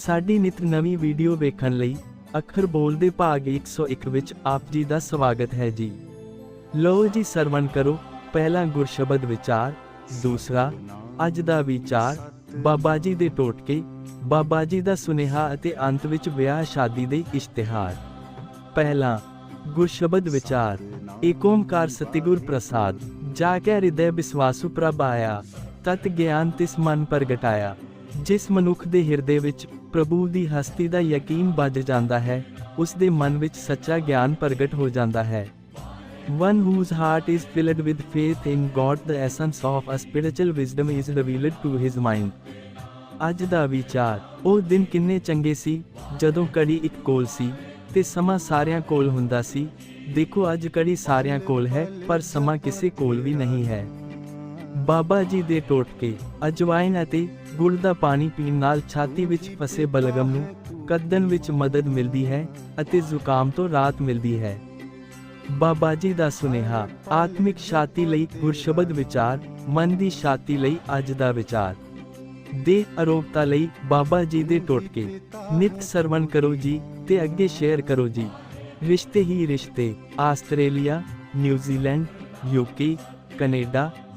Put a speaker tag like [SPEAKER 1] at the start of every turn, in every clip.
[SPEAKER 1] ਸਾਡੀ ਨਿਤ ਨਵੀਂ ਵੀਡੀਓ ਵੇਖਣ ਲਈ ਅੱਖਰ ਬੋਲ ਦੇ ਭਾਗ 101 ਵਿੱਚ ਆਪ ਜੀ ਦਾ ਸਵਾਗਤ ਹੈ ਜੀ। ਲਓ ਜੀ ਸਰਵਣ ਕਰੋ, ਪਹਿਲਾ ਗੁਰਸ਼ਬਦ ਵਿਚਾਰ, ਦੂਸਰਾ ਅੱਜ ਦਾ ਵਿਚਾਰ, ਬਾਬਾ ਜੀ ਦੇ ਟੋਟਕੇ, ਬਾਬਾ ਜੀ ਦਾ ਸੁਨੇਹਾ ਅਤੇ ਅੰਤ ਵਿੱਚ ਵਿਆਹ ਸ਼ਾਦੀ ਦੇ ਇਸ਼ਤਿਹਾਰ। ਪਹਿਲਾ ਗੁਰਸ਼ਬਦ ਵਿਚਾਰ, ਏਕ ਓੰਕਾਰ ਸਤਿਗੁਰ ਪ੍ਰਸਾਦ, ਜਾ ਕੇ ਹਿਰਦੈ ਵਿਸਵਾਸੁ ਪ੍ਰਭ ਆਇਆ, ਤਤ ਗਿਆਨ ਤਿਸ ਮਨ ਪ੍ਰਗਟਾਇਆ। ਜਿਸ ਮਨੁੱਖ ਦੇ ਹਿਰਦੇ ਵਿੱਚ ਪ੍ਰਭੂ ਦੀ ਹਸਤੀ ਦਾ ਯਕੀਨ ਵੱਜ ਜਾਂਦਾ ਹੈ ਉਸ ਦੇ ਮਨ ਵਿੱਚ ਸੱਚਾ ਗਿਆਨ ਪ੍ਰਗਟ ਹੋ ਜਾਂਦਾ ਹੈ। One whose heart is filled with faith in God, the essence of a spiritual wisdom is revealed to his mind. ਅੱਜ ਦਾ ਵਿਚਾਰ ਉਹ ਦਿਨ ਕਿੰਨੇ ਚੰਗੇ ਸੀ ਜਦੋਂ ਕੜੀ ਇੱਕ ਕੋਲ ਸੀ ਤੇ ਸਮਾਂ ਸਾਰਿਆਂ ਕੋਲ ਹੁੰਦਾ ਸੀ। ਦੇਖੋ ਅੱਜ ਕੜੀ ਸਾਰਿਆਂ ਕੋਲ ਹੈ ਪਰ ਸਮਾਂ ਕਿਸੇ ਕੋਲ ਵੀ ਨਹੀਂ ਹੈ। ਬਾਬਾ ਜੀ ਦੇ ਟੋਟਕੇ ਅਜਵਾਇਨ ਅਤੇ ਗੁੜ ਦਾ ਪਾਣੀ ਪੀਣ ਨਾਲ ਛਾਤੀ ਵਿੱਚ ਫਸੇ ਬਲਗਮ ਨੂੰ ਕੱਦਣ ਵਿੱਚ ਮਦਦ ਮਿਲਦੀ ਹੈ ਅਤੇ ਜ਼ੁਕਾਮ ਤੋਂ ਰਾਹਤ ਮਿਲਦੀ ਹੈ। ਬਾਬਾ ਜੀ ਦਾ ਸੁਨੇਹਾ, ਆਤਮਿਕ ਸ਼ਾਂਤੀ ਲਈ ਗੁਰਸ਼ਬਦ ਵਿਚਾਰ, ਮਨ ਦੀ ਸ਼ਾਂਤੀ ਲਈ ਅੱਜ ਦਾ ਵਿਚਾਰ। ਦੇ ਅਰੋਗਤਾ ਲਈ ਬਾਬਾ ਜੀ ਦੇ ਟੋਟਕੇ ਨਿਤ ਸਰਵਣ ਕਰੋ ਜੀ ਤੇ ਅੱਗੇ ਸ਼ੇਅਰ ਕਰੋ ਜੀ। ਰਿਸ਼ਤੇ ਹੀ ਰਿਸ਼ਤੇ, Australia, New Zealand UK Canada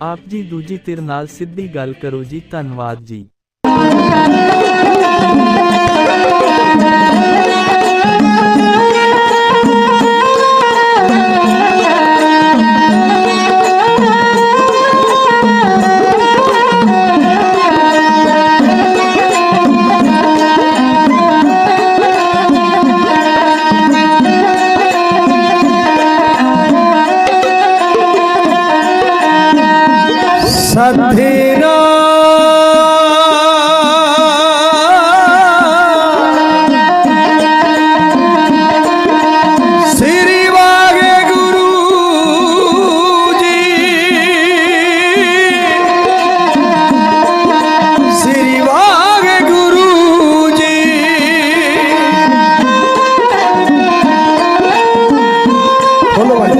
[SPEAKER 1] ਆਪ ਜੀ ਦੂਜੀ ਧਿਰ ਨਾਲ ਸਿੱਧੀ ਗੱਲ ਕਰੋ ਜੀ ਧੰਨਵਾਦ ਜੀ।
[SPEAKER 2] ਬੋਲੋ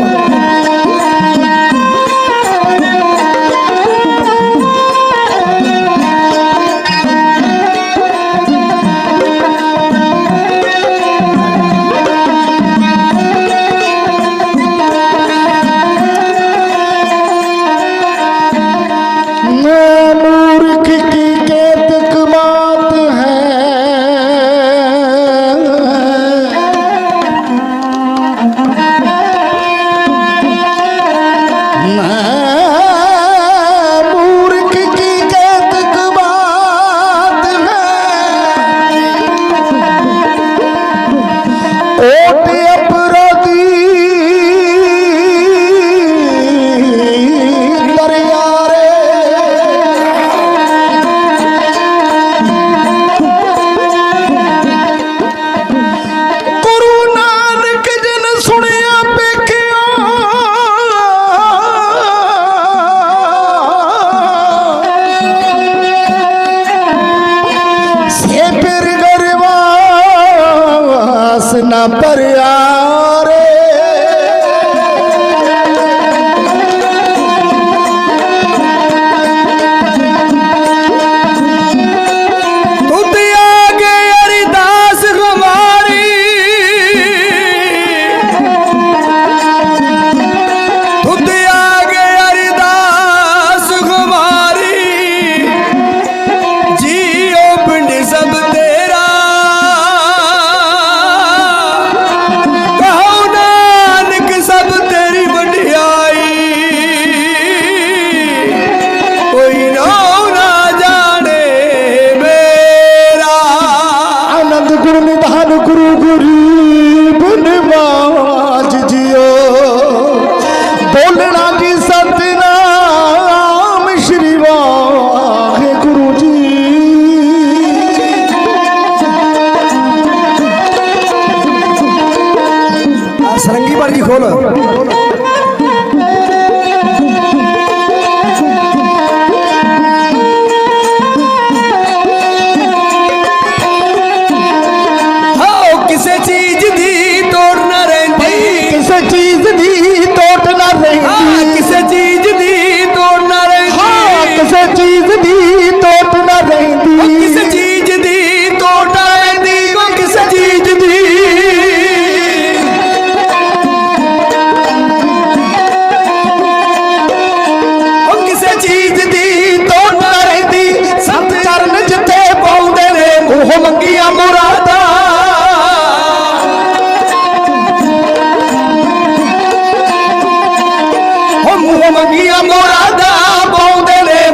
[SPEAKER 2] मंगिया मोरादा बहु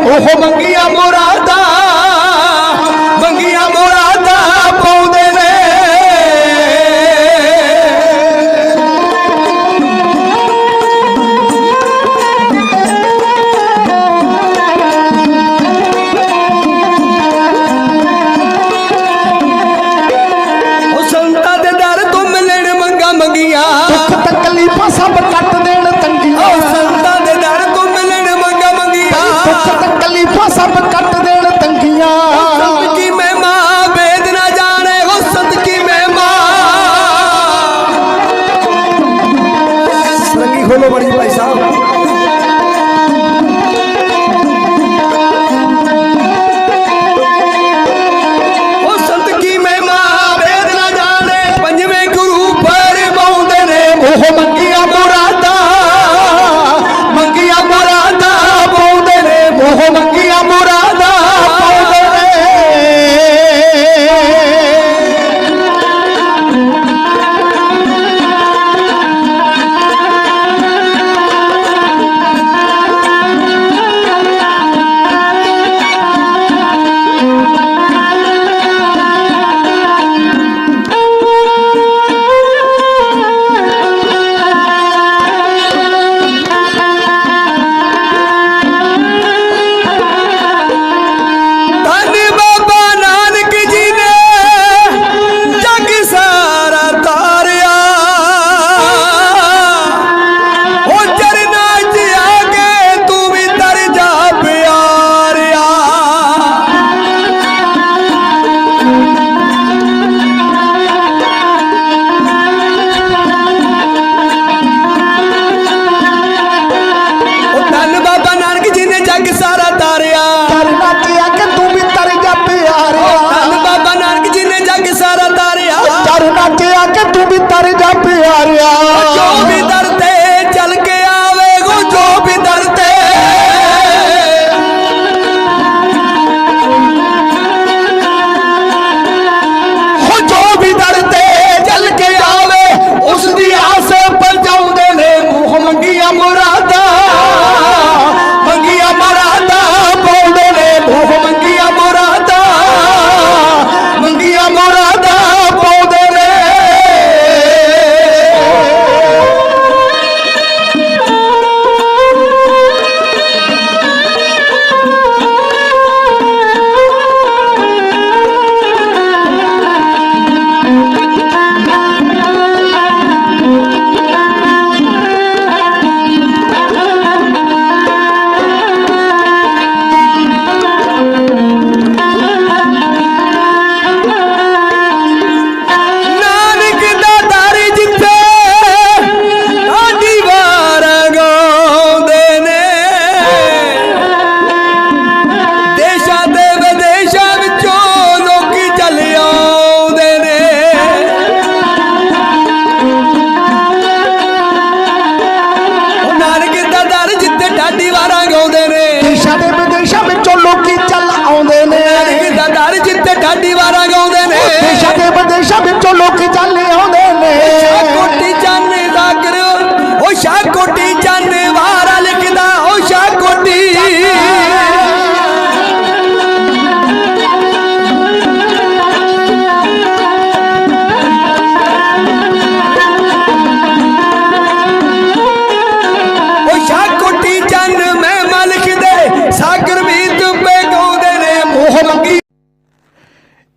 [SPEAKER 3] मोह मंगिया मोरा বলো বাড়ি ভাই
[SPEAKER 2] সাহেব ਕਿ ਵੀ ਤਰ ਜਾ ਪਿਆਰਿਆ। ਜੋ
[SPEAKER 3] ਵੀ